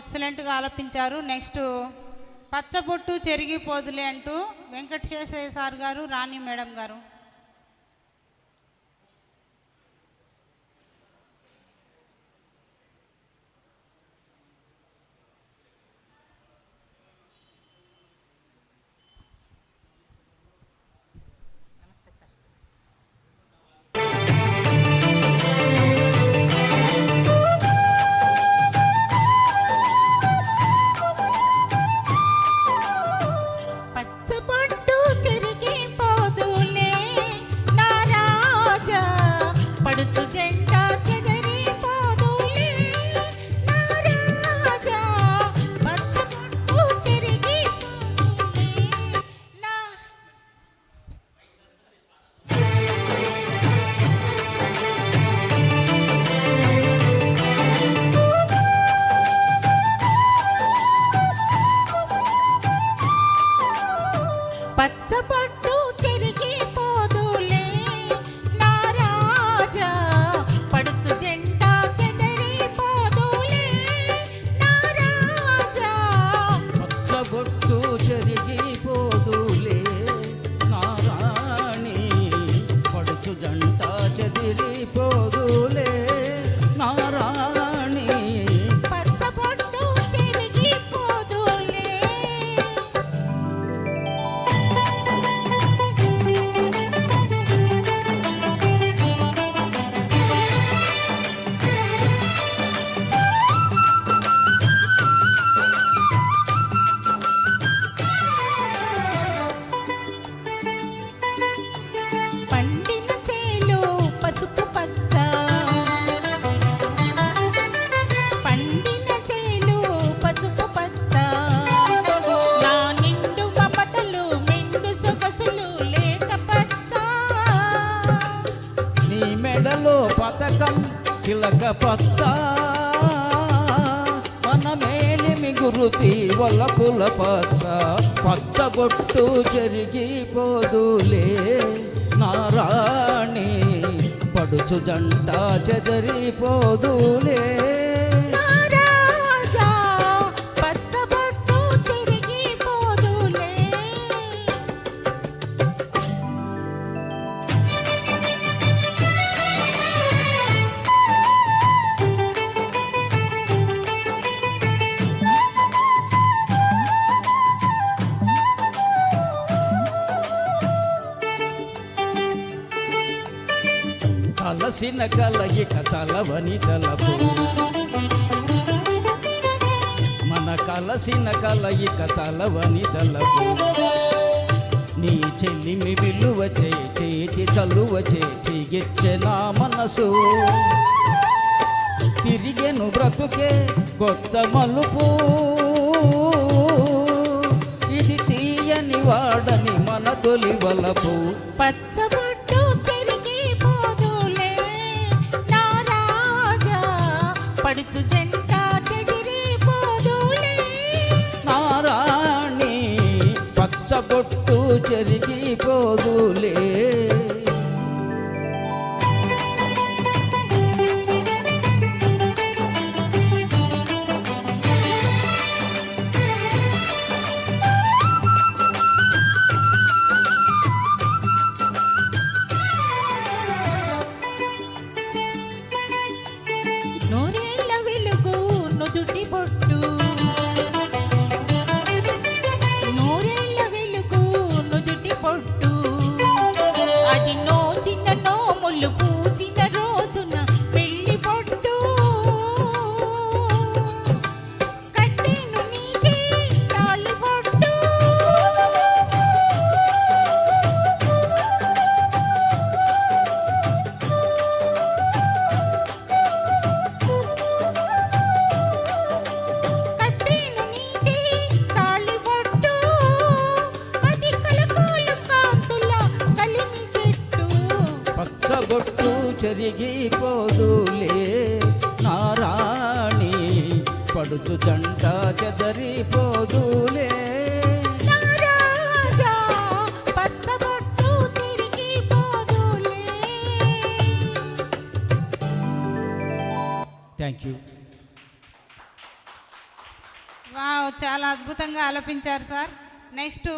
ఎక్సలెంట్గా ఆలపించారు. నెక్స్ట్ పచ్చబొట్టు చెరిగిపోదులే అంటూ వెంకటేశ్వర సార్ గారు రాణి మేడం గారు. పచ్చబొట్టు చెరిగిపోదులే పథకం చిలక పచ్చ. మన మేలిమి గురుతి వల్లపుల పచ్చ. పచ్చబొట్టు జరిగిపోదులే. నారాణి పడుచు జంట చెదరిపోదులే. అలసిన కలయిక తలవని తలపు. మన కలసిన కలయిక తలవని తలపు. నీ చెల్లిమి విలువ చే చేతి చలువ చే చిగిచ్చే నా మనసు. తిరిగెను బ్రతుకే కొత్త మలుపు. ఇది తీయని వాడని మన తొలి వలపు. పచ్చబడి పడుచు జంట చెదిరిపోదులే నారాణి పచ్చబొట్టు చెరిగిపోదులే Chinna పచ్చబొట్టు చెరిగిపోదులే. నారాణి పడుచు జంట చెదరిపోదులే. థ్యాంక్ యూ వావ్ చాలా అద్భుతంగా ఆలపించారు సార్. నెక్స్ట్